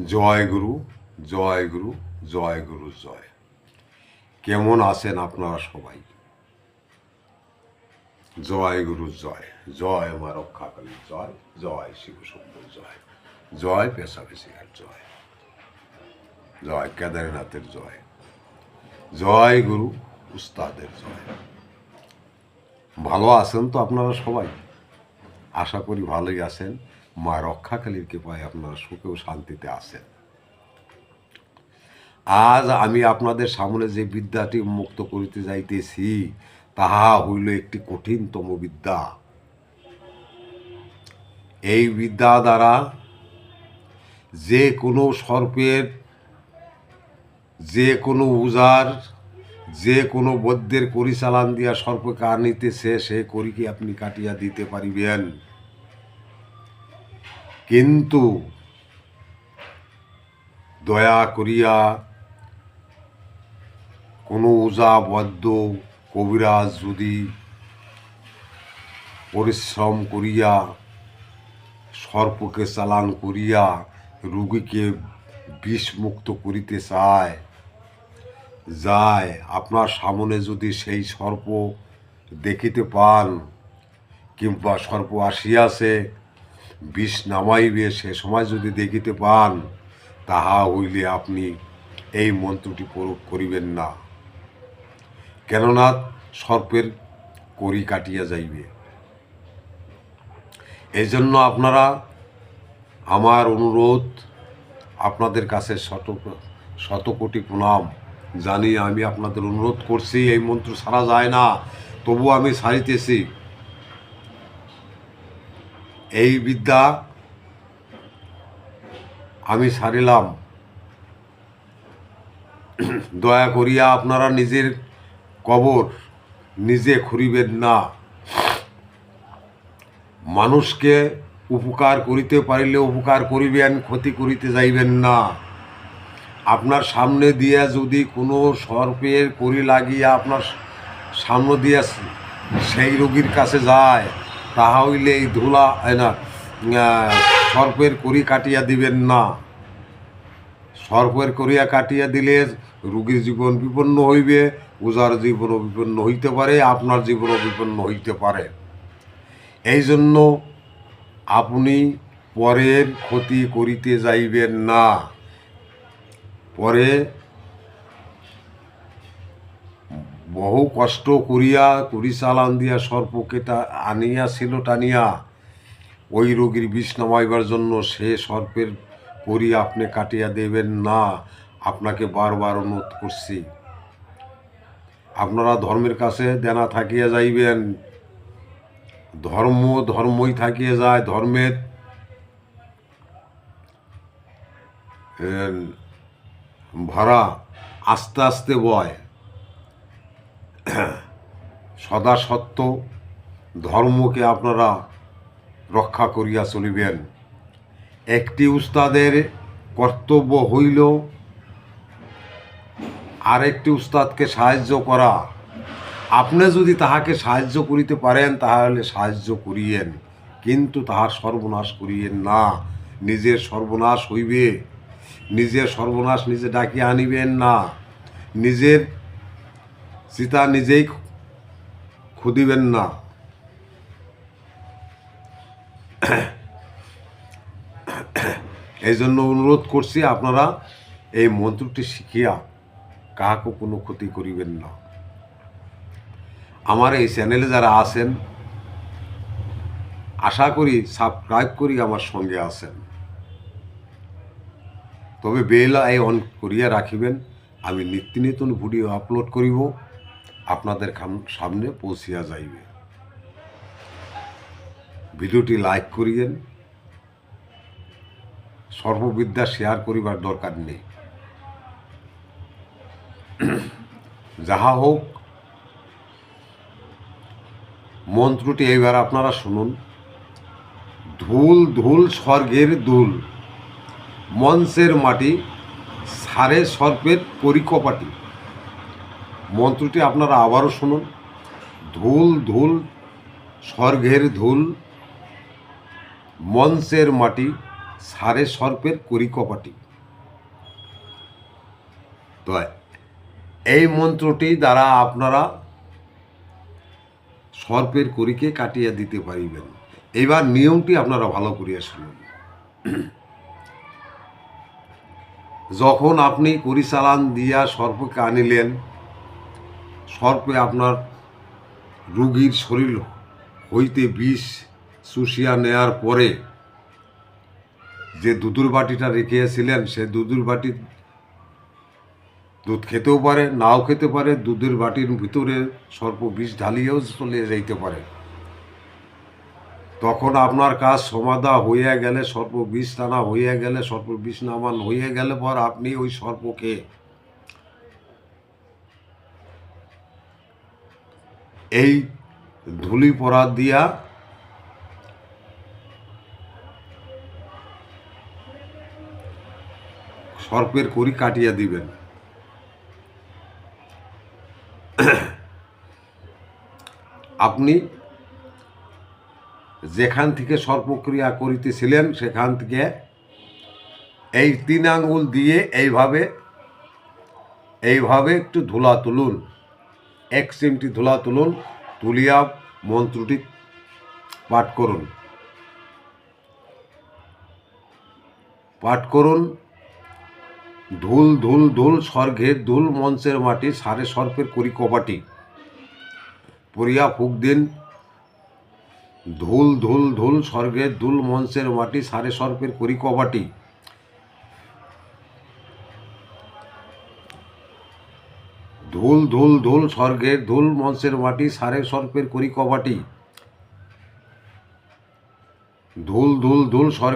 জয় গুরু জয় গুরু জয় গুরু, জয়। কেমন আছেন আপনারা সবাই? জয় গুরু, জয়। জয় মা রক্ষাকালী, জয়। জয় শিব সুন্দর জয়। জয় পেশাবেশিকার জয়। জয় কেদারনাথের জয়। জয় গুরু, উস্তাদের জয়। ভালো আছেন তো আপনারা সবাই? আশা করি ভালোই আছেন। মা রক্ষাকালীর কৃপায় আপনারা সুখে ও শান্তিতে আসেন আজ আমি আপনাদের সামনে যে বিদ্যাটি মুক্ত করিতে যাইতেছি, তাহা হইল একটি কঠিনতম বিদ্যা। এই বিদ্যা দ্বারা যে কোনো সর্পের, যে কোনো উজার যে কোনো বৈদ্যের পরিচালন দিয়া সর্পকে আনিতেছে, সে করিকে আপনি কাটিয়া দিতে পারিবেন। কিন্তু দয়া করিয়া কোনো উজা বদ্ধ কবিরাজ যদি পরিশ্রম করিয়া, সর্পকে চালান করিয়া রুগীকে বিষমুক্ত করিতে চায়, যায়, আপনার সামনে যদি সেই সর্প দেখিতে পান কিংবা সর্প আসিয়াছে বিষ নামাইবে সে সময় যদি দেখিতে পান, তাহা হইলে আপনি এই মন্ত্রটি প্রয়োগ করিবেন না। কেননা সর্পের করি কাটিয়া যাইবে। এই জন্য আপনারা আমার অনুরোধ, আপনাদের কাছে শত শত কোটি প্রণাম। জানি আমি আপনাদের অনুরোধ করছি, এই মন্ত্র সারা যায় না। তবু আমি সারিতেছি এই বিদ্যা আমি সারিলাম। দয়া করিয়া আপনারা নিজের কবর নিজে খুঁড়িবেন না। মানুষকে উপকার করিতে পারিলে উপকার করিবেন, ক্ষতি করিতে যাইবেন না। আপনার সামনে দিয়া যদি কোনো সর্পের করি লাগিয়া আপনার সামনে দিয়া সেই রোগীর কাছে যায় তাহা হইলে এই ধুলা না সর্পের করি কাটিয়া দিবেন না। সর্পের করিয়া কাটিয়া দিলে রুগীর জীবন বিপন্ন হইবে ওজার জীবনও বিপন্ন হইতে পারে, আপনার জীবনও বিপন্ন হইতে পারে। এই জন্য আপনি পরের ক্ষতি করিতে যাইবেন না। পরে বহু কষ্ট করিয়া কুড়ি চালান দিয়া সর্পকে আনিয়াছিল টানিয়া। ওই রোগীর বিষ নামাইবার জন্য সে সর্পের করি আপনি কাটিয়া দেবেন না, আপনাকে বারবার অনুরোধ করছি। আপনারা ধর্মের কাছে দেনা থাকিয়া যাইবেন। ধর্ম ধর্মই থাকিয়ে যায়, ধর্মের ভরা আস্তে আস্তে বয়। সদা সত্য, ধর্মকে আপনারা রক্ষা করিয়া চলিবেন। একটি উস্তাদের কর্তব্য হইল আরেকটি উস্তাদকে সাহায্য করা। আপনি যদি তাহাকে সাহায্য করিতে পারেন, তাহলে সাহায্য করিয়েন, কিন্তু তাহার সর্বনাশ করিয়েন না। নিজের সর্বনাশ হইবে, নিজের সর্বনাশ নিজে ডাকিয়ে আনিবেন না। নিজের চিতা নিজেই খুদিবেন না। এই জন্য অনুরোধ করছি আপনারা এই মন্ত্রটি শিখিয়া কাহাকে কোনো ক্ষতি করিবেন না। আমার এই চ্যানেলে যারা আছেন, আশা করি, সাবস্ক্রাইব করি আমার সঙ্গে আছেন। তবে বেল আই অন করিয়া রাখিবেন, আমি নিত্য নতুন ভিডিও আপলোড করিব। আপনাদের সামনে পৌঁছিয়া যাইবে। ভিডিওটি লাইক করিয়েন। সর্ববিদ্যা শেয়ার করিবার দরকার নেই। যাহা হোক, মন্ত্রটি এইবার আপনারা শুনুন। ধুল ধুল স্বর্গের ধুল, মঞ্চের মাটি, সারে সর্পের পরিকপাটি। মন্ত্রটি আপনারা আবারও শুনুন। ধুল ধুল, স্বর্গের ধুল, মঞ্চের মাটি, সারে সর্পের করি কপাটি। তো, এই মন্ত্রটি দ্বারা আপনারা সর্পের করিকে কাটিয়ে দিতে পারিবেন। এইবার নিয়মটি আপনারা ভালো করিয়া শুনুন। যখন আপনি করি চালান দিয়া সর্পকে আনিলেন সর্পে আপনার রুগীর শরীর হইতে বিষ চুষিয়া নেয়ার পরে যে দুধুর বাটিটা রেখেছিলেন, সে দুধুর বাটি দুধ খেতেও পারে, নাও খেতে পারে, দুধের বাটির ভিতরে সর্প বিষ ঢালিয়েও চলে যাইতে পারে। তখন আপনার কাজ সমাধা হইয়া গেলে সর্প বিষ টানা হইয়া গেলে, সর্প বিষ নামান হইয়া গেলে পর আপনি ওই সর্পকে এই ধুলি পরা দিয়া সর্পের করি কাটিয়া দিবেন। আপনি যেখান থেকে সর্পক্রিয়া করিতেছিলেন, সেখান থেকে এই তিন আঙ্গুল দিয়ে এইভাবে এইভাবে একটু ধুলা তুলুন। এক চিমটি ধুলা তুলুন, তুলিয়া মন্ত্রটি পাঠ করুন। পাঠ করুন, ধুল ধুল ধুল স্বর্গের ধুল, মঞ্চের মাটি, সারে সর্পের করি কবাটি পরিয়া ফুক দিন, ধুল ধুল ধুল স্বর্গের ধুল, মঞ্চের মাটি, সারে সর্পের করি কবাটি ধুল ধুল ধুল, স্বর্গের ধুল, মঞ্চের মাটি সারে সর্পের করি কবাটি। ধুল ধুল ধুল স্বর্গ